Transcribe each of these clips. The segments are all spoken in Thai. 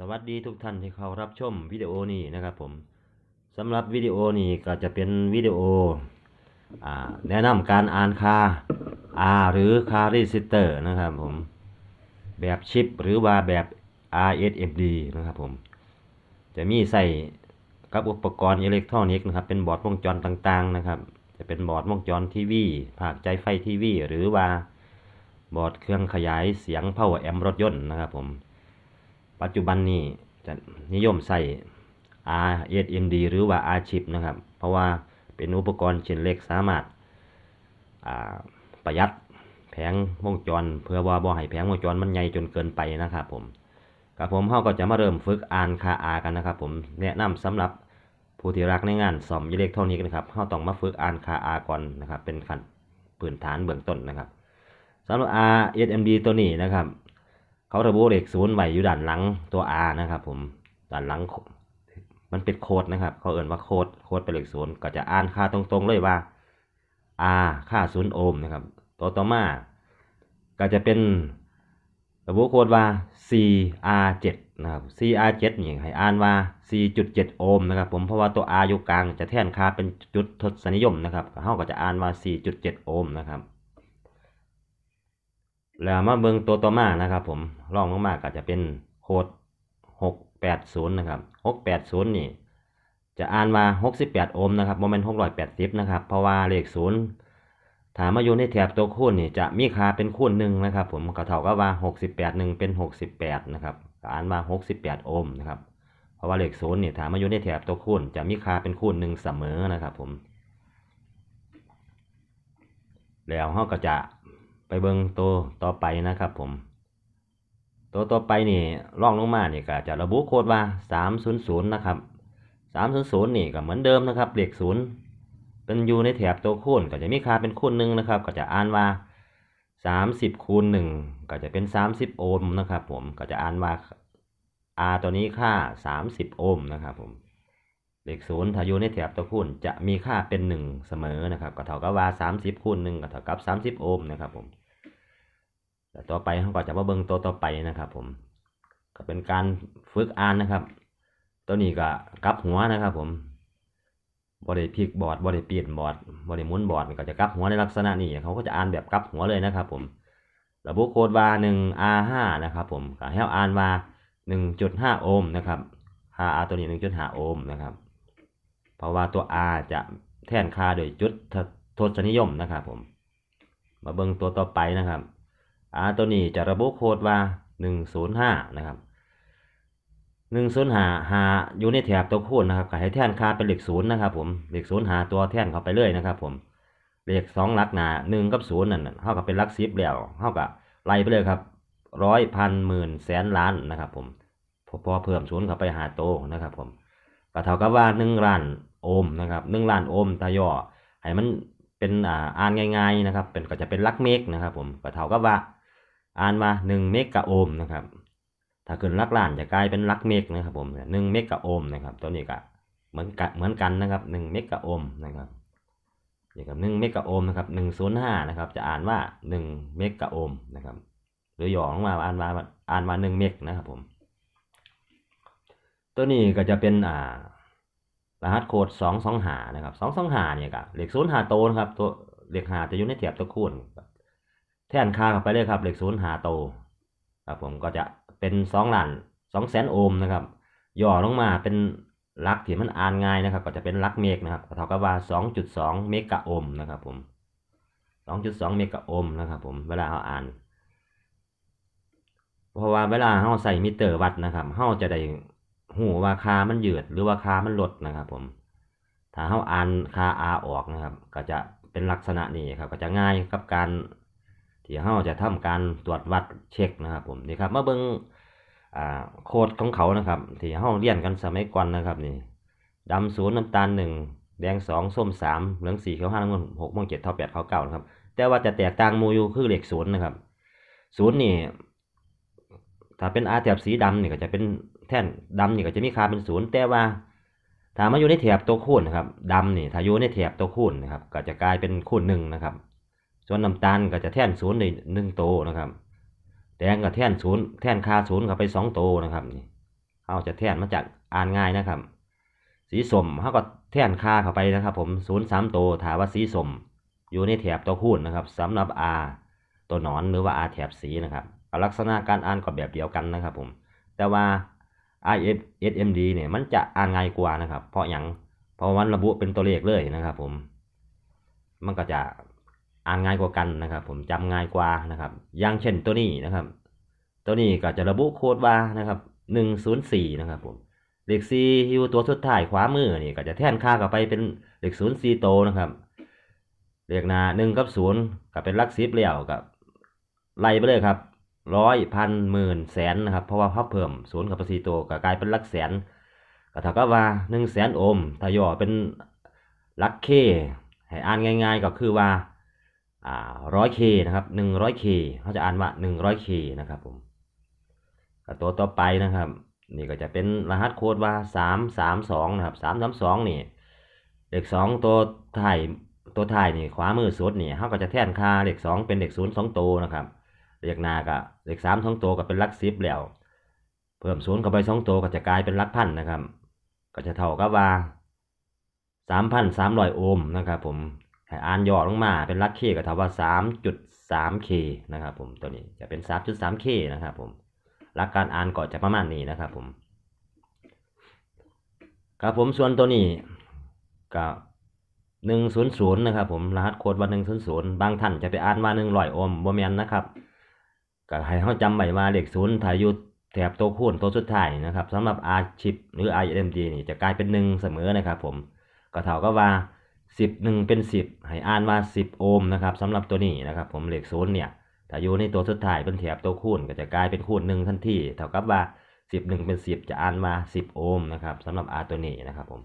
สวัสดีทุกท่านที่เข้ารับชมวิดีโอนี้นะครับผมสำหรับวิดีโอนี้ก็จะเป็นวิดีโออแนะนำการอ่านค่า R หรือคา Register นะครับผมแบบชิปหรือว่าแบบ RSFD นะครับผม จะมีใส่กับอุปกรณ์อิเล็กทรอนิกส์นะครับ เป็นบอร์ดวงจรต่างๆนะครับ จะเป็นบอร์ดวงจรทีวีภาคใจไฟทีวีหรือว่าบอร์ดเครื่องขยายเสียง Power Amp รถยนต์นะครับผม ปัจจุบันนี้จะนิยมใส่ RSMD หรือว่า R chip นะครับ เพราะว่าเป็นอุปกรณ์ชิ้นเล็กสามารถาประหยัดแผงวงจร เพื่อว่าบ่ให้แผงวงจรมันใหญ่จนเกินไปนะครับผมครับผมเฮาก็จะมาเริ่มฝึกอ่านค่า R กันนะครับ ผมแนะนำสำหรับผู้ที่รักในงานซ่อมอิเล็กทรอนิกส์นะครับเฮาต้องมาฝึกอ่านค่า R ก่อนนะครับ เป็นขั้นพื้นฐานเบื้องต้นนะครับสำหรับ RSMD ตัวนี้นะครับ เขาระบุเลขศูนย์ไว้อยู่ด้านหลังตัว R นะครับ ผมด้านหลังมันเป็นโค้ดนะครับ เขาเอ่นว่าโค้ดโค้ดเป็นเลขศูนย์ก็จะอ่านค่าตรงๆเลยว่า R ค่าศูนย์โอห์มนะครับ ตัวต่อมาก็จะเป็นระบุโค้ดว่า CR7 นะครับ CR7 นี่ให้อ่านว่า 4.7 โอห์มนะครับ ผมเพราะว่าตัว R อยู่กลางจะแทนค่าเป็นจุดทศนิยมนะครับเขาก็จะอ่านว่า 4.7 โอห์มนะครับ แล้วมาเบิ่งตัวต่อมานะครับ ผมรองลงมาก็จะเป็นโค้ด680 นะครับ 680 นี่ จะอ่านว่า68 โอห์มนะครับโมเมนต์680 นะครับ เพราะว่าเลข0ถามมาอยู่ในแถบตัวคูณนี่จะมีค่าเป็นคูณหนึ่งนะครับ ผมก็เท่ากับว่า 68 1 เป็น 68 นะครับอ่านว่า68 โอห์มนะครับ เพราะว่าเลข0นี่ถามาอยู่ในแถบตัวคูณจะมีค่าเป็นคูณหนึ่งเสมอนะครับ ผม แล้วเราก็จะ ไปเบิ่งตัวต่อไปนะครับผม ตัวต่อไปนี่ล่องลงมาเนี่ยก็จะระบุโค้ดว่า 300 นะครับ 300 นี่ก็เหมือนเดิมนะครับเลข0เป็นอยู่ในแถบตัวคูณก็จะมีค่าเป็นคูณหนึ่งนะครับ ก็จะอ่านว่า 30คูณ1ก็จะเป็น 30 โอห์มนะครับ ผมก็จะอ่านว่า R ตัวนี้ค่า 30 โอห์มนะครับผม เลข0ถ้าอยู่ในแถบตัวคูณจะมีค่าเป็น 1 เสมอนะครับก็เท่ากับว่า 30คูณ1ก็เท่ากับ 30 โอห์มนะครับผมแต่ต่อไปเขาก็จะมาเบิ่งตัวต่อไปนะครับผมก็เป็นการฝึกอ่านนะครับ ตัวนี้ก็กลับหัวนะครับ ผมบริพิกบอร์ดบริเปลี่ยนบอร์ดบริมุนบอร์ดก็จะกลับหัวในลักษณะนี้เขาก็จะอ่านแบบกลับหัวเลยนะครับ ผมระบุโคดว่า 1R5 นะครับ ผมก็ให้อ่านว่า 1.5 โอห์มนะครับค่า R ตัวนี้ 1.5 โอห์มนะครับ เพราะว่าตัว R จะแทนค่าโดยจุดทศนิยมนะครับผม มาเบิ่งตัวต่อไปนะครับอาตัวนี้จะระบุโค้ดว่า 105 นะครับ105หาอยู่ในแถบตัวคูณนะครับก็ให้แทนค่าเป็นเลข0นะครับผมเลข0หาตัวแทนเข้าไปเลยนะครับผมเลข2หลักหน้า1กับ0นั่นเท่ากับเป็นหลัก10แล้วเท่ากับไล่ไปเลยครับร้อยพันหมื่นแสนล้านนะครับผมพอพอเพิ่มศูนย์เข้าไปหาโตนะครับผมก็เท่ากับว่า1ล้าน โอห์มนะครับ1ล้านโอห์มตาย่อให้มันเป็นอ่าอ่านง่ายๆนะครับ เป็นก็จะเป็นลักเมกนะครับ ผมก็เท่ากับว่า อ่านว่า1เมกะโอห์มนะครับ ถ้าเกินลักล้านจะกลายเป็นลักเมกนะครับ ผม1เมกะโอห์มนะครับ ตัวนี้ก็เหมือนกันเหมือนกันนะครับ1เมกะโอห์มนะครับนี่กับ1เมกะโอห์มนะครับ105นะครับ จะอ่านว่า1เมกะโอห์มนะครับ หรือหย่อลงมาอ่านว่าอ่านว่า1เมกนะครับ ผม ตัวนี้ก็จะเป็นอ่า รหัสโค้ด225นะครับ225เนี่ยก็เหลข0หาโตนะครับตัวเหลข5จะอยู่ในแถบตัวคูณแท่นค่าเข้าไปเลยครับเหลขศูนย์หาโตครับผมก็จะเป็นสองล้านสองแสนโอห์มนะครับย่อลงมาเป็นลักที่มันอ่านง่ายนะครับ ก็จะเป็นลักเมกนะครับเท่ากับว่าสองจุดสองเมกะโอห์มนะครับผมสองจุดสองเมกะโอห์มนะครับผมเวลาเราอ่าน เพราะว่าเวลาเราใส่มิเตอร์วัดนะครับเราจะได้ หูว่าคามันยืดหรือว่าคามันลดนะครับ ผม ถ้าเราอ่านค่าออกนะครับ ก็จะเป็นลักษณะนี้ครับ ก็จะง่ายกับการที่เราจะทำการตรวจวัดเช็คนะครับ ผมนี่ครับมาเบิ่งอ่าโคดของเขานะครับที่เราเรียนกันสมัยก่อนนะครับนี่ดำศูนย์น้ำตาลหนึ่งแดงสองส้มสามเหลืองสี่เขียวห้าน้ำเงินหกโมงเจ็ดเท่าแปดเท่าเก้านะครับ แต่ว่าจะแตกต่างมูอยู่คือเหลขศูนย์นะครับศูนย์นี่ถ้าเป็นอาแถบสีดำนี่ก็จะเป็น แท่นดำนี่ก็จะมีค่าเป็นศูนย์แต่ว่าถ้ามาอยู่ในแถบตัวคูณนะครับดำนี่ถ้าอยู่ในแถบตัวคูณนะครับก็จะกลายเป็นคูณหนึ่งนะครับ ส่วนน้ำตาลก็จะแท่นศูนย์ในหนึ่งโตนะครับแดงก็แท่นศูนย์แท่นค่าศูนย์เข้าไปสองโตนะครับนี่เฮาจะแท่นมาจากอ่านง่ายนะครับ สีส้มเฮาก็แท่นค่าเข้าไปนะครับ ผม0 3ตัวถามว่าสีส้มอยู่ในแถบตัวคูณนะครับสำหรับ R ตัวหนอนหรือว่า R แถบสีนะครับลักษณะการอ่านก็แบบเดียวกันนะครับ ผม แต่ว่า IF SMD เนี่ยมันจะอ่านง่ายกว่านะครับ เพราะอย่างเพราะมันระบุเป็นตัวเลขเลยนะครับ ผม มันก็จะอ่านง่ายกว่ากันนะครับ ผมจำง่ายกว่านะครับ อย่างเช่นตัวนี้นะครับ ตัวนี้ก็จะระบุโค้ดว่านะครับ104นะครับผมเลข4อยู่ตัวสุดท้ายขวามือนี่ก็จะแทนค่าเข้าไปเป็นเลข0 4โตนะครับเลขหน้า1กับ0ก็เป็นลัก10แล้วกับไล่ไปเลยครับ ร้อยพันหมื่นแสนนะครับ เพราะว่าพับเพิ่ม0กับ4โตวก็กลายเป็นลักแสนก็เท่ากับว่า1แสนโอห์มถ้าย่อเป็นลักเคให้อ่านง่าย ๆ ก็คือว่าอ่า 100k นะครับ 100k เคเขาจะอ่านว่า 100k นะครับผมตัวต่อไปนะครับ นี่ก็จะเป็นรหัสโค้ดว่า332นะครับ332นี่เลข2ตัวท้ายตัวท้ายนี่ขวามือสุดนี่เขาก็จะแทนค่าเลข2เป็นเลข0 2ตัวนะครับ เลขหนาก็เลข3 2ตัวก็เป็นลัก10แล้ว เพิ่ม0เข้าไป2ตัวก็จะกลายเป็นลักพันนะครับ ก็จะเท่ากับว่า3,300โอห์มนะครับผมให้อ่านย่อลงมาเป็นลักเคก็เท่าว่า 3.3k นะครับผมตัวนี้จะเป็น 3.3k นะครับผมหลักการอ่านก็จะประมาณนี้นะครับผมครับผมส่วนตัวนี้ก็100นย์ศูนย์นะครับผมรหัสโค้ดว่า100บางท่านจะไปอ่านว่า100โอห์มบ่แมนนะครับ ก็ให้เฮาจำไว้ว่าเลข0ถ้าอยู่แถบตัวคูณตัวสุดท้ายนะครับสำหรับ R chip หรือ IMD นี่จะกลายเป็น1เสมอนะครับผมก็เท่ากับว่า10 1เป็น10ให้อ่านว่า10โอห์มนะครับสำหรับตัวนี้นะครับผมเลข0เนี่ยถ้าอยู่ในตัวสุดท้ายเป็นแถบตัวคูณก็จะกลายเป็นคูณ1ทันทีเท่ากับว่า10 1เป็น10จะอ่านว่า10โอห์มนะครับสำหรับ R ตัวนี้นะครับผม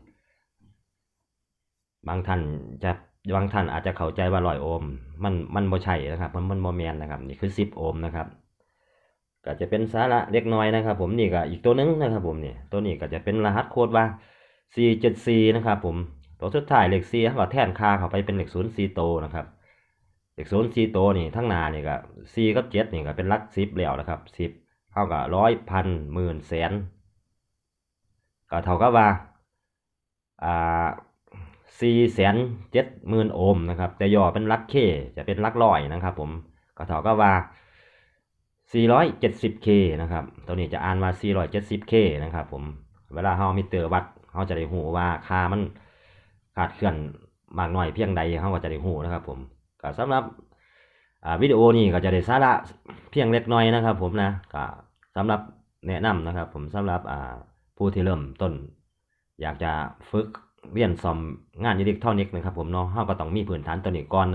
บางท่านจะ บางท่านอาจจะเข้าใจว่า100โอห์มมันมันบ่ใช่นะครับ มันมันบ่แมนนะครับ นี่คือ10โอห์มนะครับก็จะเป็นสาระเล็กน้อยนะครับ ผมนี่ก็อีกตัวหนึงนะครับ ผมนี่ตัวนี้ก็จะเป็นรหัสโค้ดว่า474 นะครับ ผมตัวสุดท้ายเลข4เขาก็แทนค่าเข้าไปเป็นเลข0 4โตนะครับเลข0 4โตนี่ทั้งหน้านี่ก็4กับ7นี่ก็เป็นลัก10แล้วนะครับ10เท่ากับร้อยพันหมื่นแสนก็เท่ากับว่าอ่า 4แสน7หมื่นโอห์มนะครับ แต่ย่อเป็นลักเคจะเป็นลักร้อยนะครับผมก็เท่ากับว่า 470k นะครับ ตัวนี้จะอ่านว่า 470k นะครับผม เวลาเฮามิเตอร์วัดเฮาจะได้ฮู้ว่าค่ามันขาดเคลื่อนมากน้อยเพียงใดเฮาก็จะได้ฮู้นะครับผมก็สำหรับวิดีโอนี้ก็จะได้สาระเพียงเล็กน้อยนะครับ ผมนะก็สำหรับแนะนำนะครับ ผมสำหรับผู้ที่เริ่มต้น อยากจะฝึก เรียนซ่อมงานอิเล็กทรอนิกส์นะครับผมเนาะเฮาก็ต้องมีพื้นฐานตัวนี้ก่อน